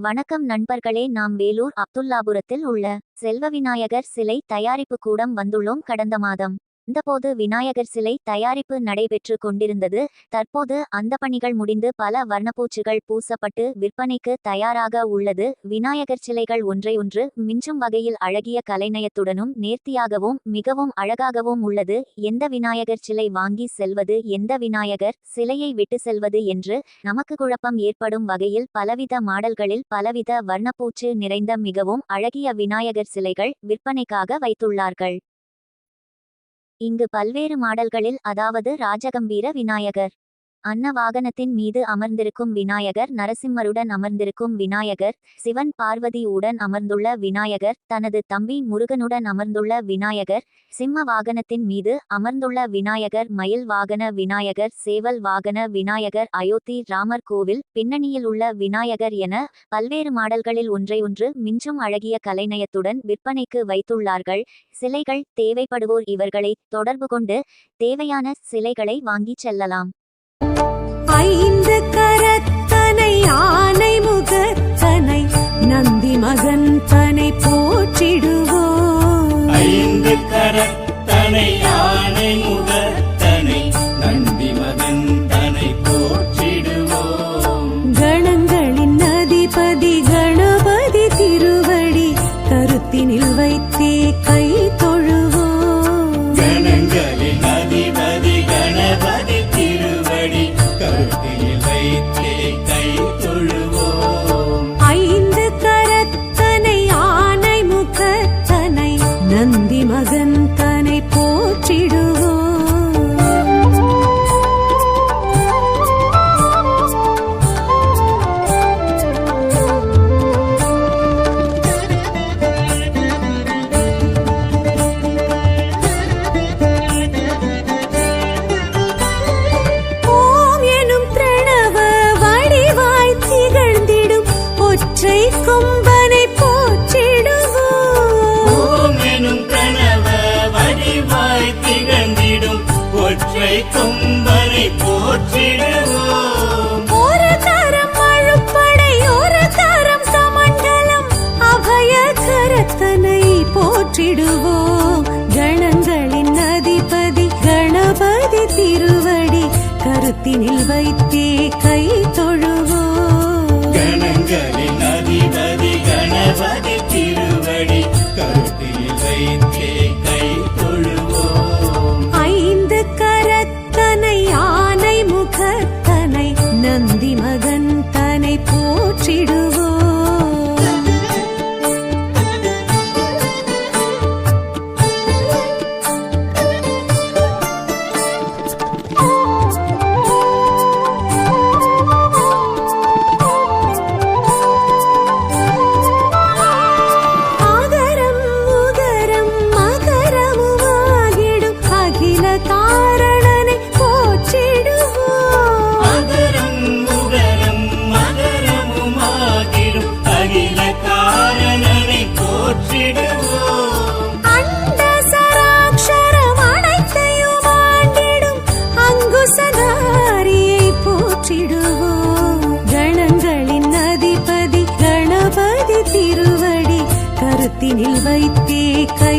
வணக்கம் நண்பர்களே நாம் வேலூர் அப்துல்லாபுரத்தில் உள்ள செல்வ விநாயகர் சிலை தயாரிப்பு கூடம் வந்துள்ளோம். கடந்த மாதம் இந்தபோது விநாயகர் சிலை தயாரிப்பு நடைபெற்று கொண்டிருந்தது. தற்போது அந்த பணிகள் முடிந்து பல வர்ணப்பூச்சுகள் பூசப்பட்டு விற்பனைக்கு தயாராக உள்ளது. விநாயகர் சிலைகள் ஒன்றையொன்று மிஞ்சும் வகையில் அழகிய கலைநயத்துடனும் நேர்த்தியாகவும் மிகவும் அழகாகவும் உள்ளது. எந்த விநாயகர் சிலை வாங்கி செல்வது எந்த விநாயகர் சிலையை விட்டு செல்வது என்று நமக்கு குழப்பம் ஏற்படும் வகையில் பலவித மாடல்களில் பலவித வர்ணப்பூச்சு நிறைந்த மிகவும் அழகிய விநாயகர் சிலைகள் விற்பனைக்காக வைத்துள்ளார்கள். இங்கு பல்வேறு மாடல்களில் அதாவது ராஜகம்பீர விநாயகர். அன்ன வாகனத்தின் மீது அமர்ந்திருக்கும் விநாயகர் நரசிம்மருடன் அமர்ந்திருக்கும் விநாயகர் சிவன் பார்வதி உடன் அமர்ந்துள்ள விநாயகர் தனது தம்பி முருகனுடன் அமர்ந்துள்ள விநாயகர் சிம்ம வாகனத்தின் மீது அமர்ந்துள்ள விநாயகர் மயில் வாகன விநாயகர் சேவல் வாகன விநாயகர் அயோத்தி ராமர் கோவில் பின்னணியில் உள்ள விநாயகர் என பல்வேறு மாடல்களில் ஒன்றையொன்று மிஞ்சும் அழகிய கலைநயத்துடன் விற்பனைக்கு வைத்துள்ளார்கள். சிலைகள் தேவைப்படுவோர் இவர்களை தொடர்பு கொண்டு தேவையான சிலைகளை வாங்கிச் செல்லலாம். ஐந்து கரத்தனை lágrimas de போற்றிடுவோம் கருத்தினில் வைத்தே கை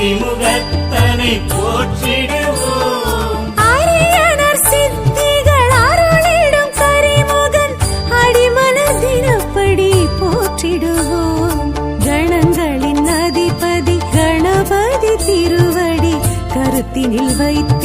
ஆதிமுகத்தனை போற்றிடுவோம். அரியணர் சித்திகள் அருளிடும் கரிமுகன் அடிமன தினப்படி போற்றிடுவோம். கணங்களின் அதிபதி கணபதி திருவடி கருத்தினில் வைத்து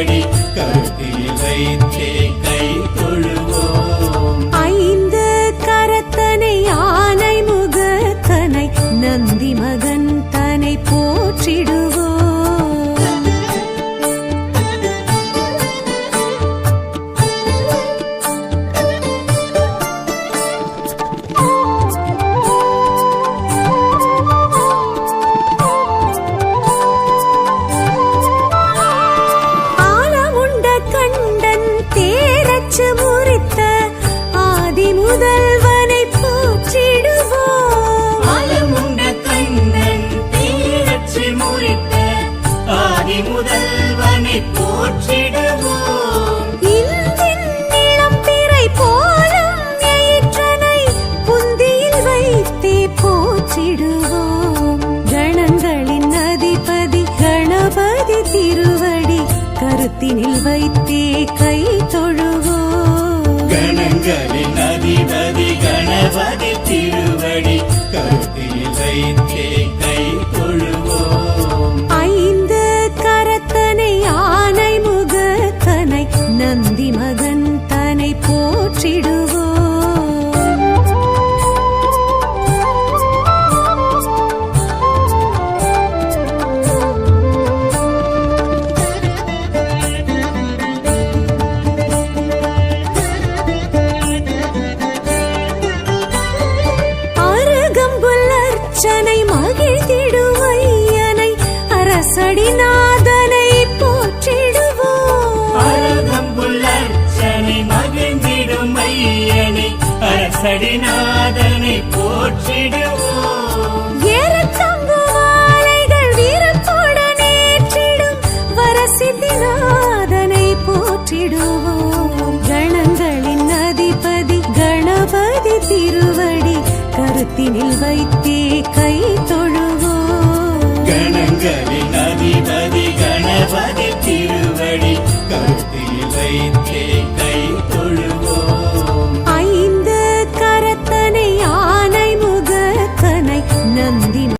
கருத்தில் வைத்தே கை அர்ச்சிடுவோம் கணங்களின் அதிபதி கணபதி திருவடி கருத்தினில் வைத்தே கை தொழுவோம் கணங்களின் அதிபதி கணபதி திருவடி கருத்தினில் வைத்தே வாசடிநாதனை போற்றிடுவோம். ஏறச்சங்கு வாழைகள் வீரத்தோடன் ஏற்றிடும் வரசித்திநாதனை போற்றிடுவோம். கணங்களின் அதிபதி கணபதி திருவடி கருத்தினில் வைத்தே கை தொழுவோம். கணங்களின் அதிபதி கணபதி திருவடி கருத்தினில் வைத்தே